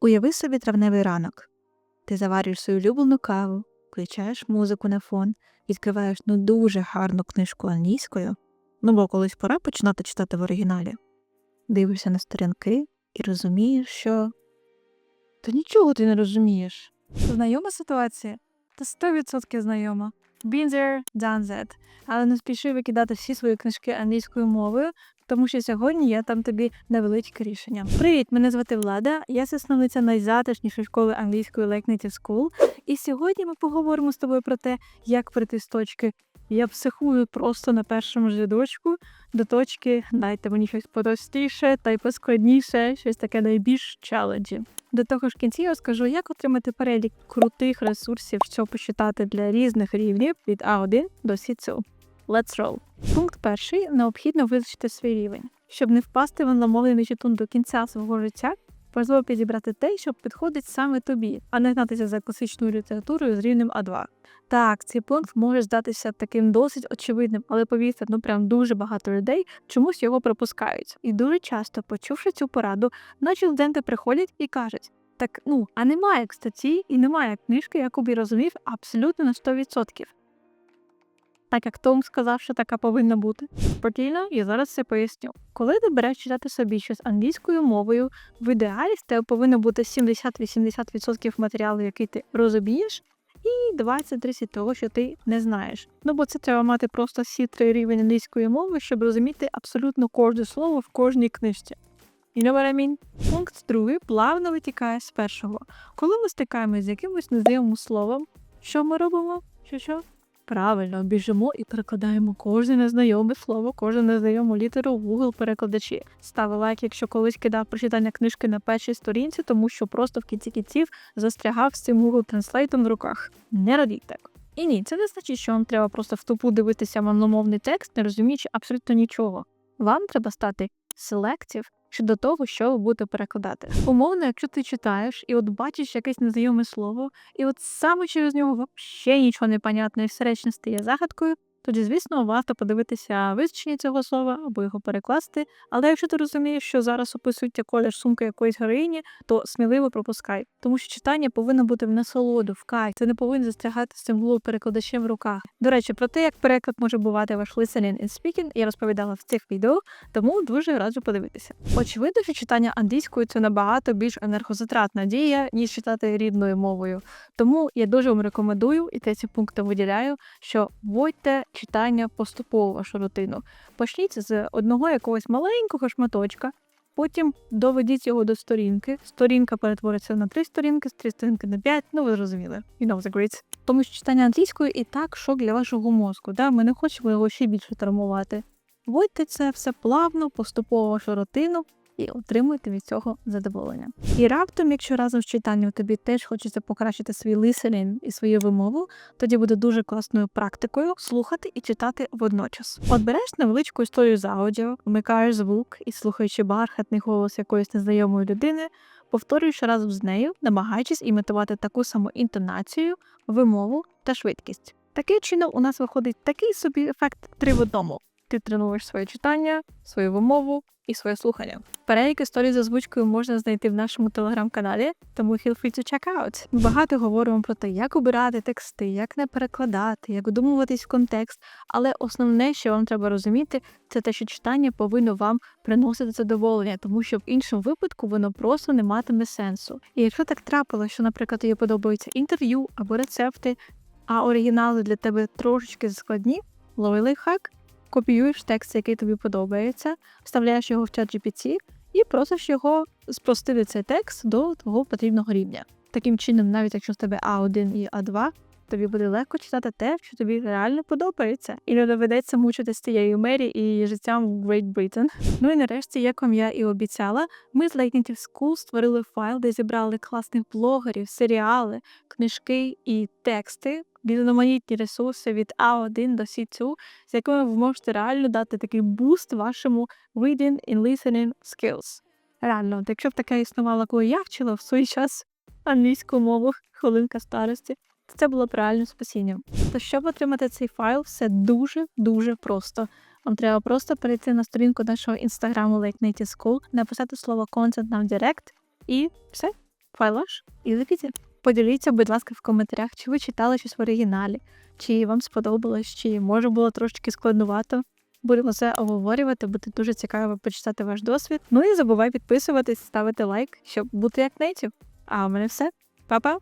Уяви собі травневий ранок. Ти заварюєш свою улюблену каву, включаєш музику на фон, відкриваєш ну дуже гарну книжку англійською, ну бо колись пора починати читати в оригіналі. Дивишся на сторінки і розумієш, що. Та нічого ти не розумієш. Знайома ситуація? Та 100% знайома. Been there, done that. Але не спіши викидати всі свої книжки англійською мовою, тому що сьогодні я там тобі невеличке рішення. Привіт, мене звати Влада. Я засновниця найзатишнішої школи англійської Like Native School. І сьогодні ми поговоримо з тобою про те, як прийти з точки я психую просто на першому ж рядочку до точки дайте мені щось простіше та й поскладніше, щось таке найбільш челенджі. До того ж, кінці я розкажу, як отримати перелік крутих ресурсів, що почитати для різних рівнів від А1 до С2. Let's roll. Пункт перший необхідно визначити свій рівень. Щоб не впасти в англомовний нечитун до кінця свого життя, важливо підібрати те, що підходить саме тобі, а не гнатися за класичною літературою з рівнем А2. Так, цей пункт може здатися таким досить очевидним, але повірте, ну прям дуже багато людей чомусь його пропускають. І дуже часто, почувши цю пораду, наші студенти приходять і кажуть: так ну, а немає статті і немає книжки, яку б я розумів абсолютно на 100%. Так як Том сказав, що така повинна бути. Спокійно, я зараз це поясню. Коли ти береш читати собі щось англійською мовою, в ідеалі в тебе повинно бути 70-80% матеріалу, який ти розумієш, і 20-30 того, що ти не знаєш. Ну бо це треба мати просто всі три рівень англійської мови, щоб розуміти абсолютно кожне слово в кожній книжці. Know what Пункт другий плавно витікає з першого. Коли ми стикаємося з якимось незнайомим словом, що ми робимо? Що що? Правильно, біжимо і перекладаємо кожне незнайоме слово, кожну незнайому літеру в Google перекладачі. Стави лайк, якщо колись кидав прочитання книжки на першій сторінці, тому що просто в кінці кінців застрягав з цим Google Translate в руках. Не робіть так. І ні, це не значить, що вам треба просто в тупу дивитися англомовний текст, не розуміючи абсолютно нічого. Вам треба стати селектив щодо того, що ви будете перекладати. Умовно, якщо ти читаєш і от бачиш якесь незнайоме слово, і от саме через нього взагалі нічого не понятне, і все стає загадкою, тоді, звісно, варто подивитися визначення цього слова або його перекласти. Але якщо ти розумієш, що зараз описується колір сумки якоїсь героїні, то сміливо пропускай, тому що читання повинно бути в насолоду, в кайф. Це не повинно застрягати з цим було перекладачем в руках. До речі, про те, як переклад може бувати ваш listening and speaking, я розповідала в цих відео, тому дуже раджу подивитися. Очевидно, що читання англійською це набагато більш енергозатратна дія, ніж читати рідною мовою. Тому я дуже вам рекомендую, і те ці пункти виділяю, що вводьте читання поступово вашу рутину. Почніть з одного якогось маленького шматочка, потім доведіть його до сторінки. Сторінка перетвориться на три сторінки, з три сторінки на п'ять. Ну ви зрозуміли. You know the grades. Тому що читання англійською і так шок для вашого мозку. Да? Ми не хочемо його ще більше травмувати. Вводьте це все плавно, поступово вашу рутину, і отримуєте від цього задоволення. І раптом, якщо разом з читанням тобі теж хочеться покращити свій listening і свою вимову, тоді буде дуже класною практикою слухати і читати водночас. От береш невеличку історію з аудіо, вмикаєш звук і слухаючи бархатний голос якоїсь незнайомої людини. Повторюєш разом з нею, намагаючись імітувати таку саму інтонацію, вимову та швидкість. Таким чином, у нас виходить такий собі ефект три в одному. Ти тренуєш своє читання, свою вимову і своє слухання. Перелік історій з озвучкою можна знайти в нашому телеграм-каналі, тому feel free to check out. Ми багато говоримо про те, як обирати тексти, як не перекладати, як вдумуватись в контекст. Але основне, що вам треба розуміти, це те, що читання повинно вам приносити задоволення, тому що в іншому випадку воно просто не матиме сенсу. І якщо так трапилося, що, наприклад, тобі подобаються інтерв'ю або рецепти, а оригінали для тебе трошечки складні, лови лайфхак, копіюєш текст, який тобі подобається, вставляєш його в чат GPT і просиш його спростити цей текст до твого потрібного рівня. Таким чином, навіть якщо в тебе А1 і А2, тобі буде легко читати те, що тобі реально подобається, і не доведеться мучитися тією мері і життям в Great Britain. Ну і нарешті, як вам я і обіцяла, ми з Native School створили файл, де зібрали класних блогерів, серіали, книжки і тексти різноманітні ресурси від А1 до С2, з якими ви можете реально дати такий буст вашому reading and listening skills. Реально, якщо б таке існувало, коли я вчила в свій час англійську мову, хвилинка старості, то це було б реально спасінням. То щоб отримати цей файл, все дуже-дуже просто. Вам треба просто перейти на сторінку нашого інстаграму Lake Native School, написати слово content нам в Direct і все. файлаш і лепіться. Поділіться, будь ласка, в коментарях, чи ви читали щось в оригіналі, чи вам сподобалось, чи може було трошки складнувато. Будемо це обговорювати, буде дуже цікаво почитати ваш досвід. Ну і забувай підписуватись, ставити лайк, щоб бути як нейтів. А у мене все. Па-па!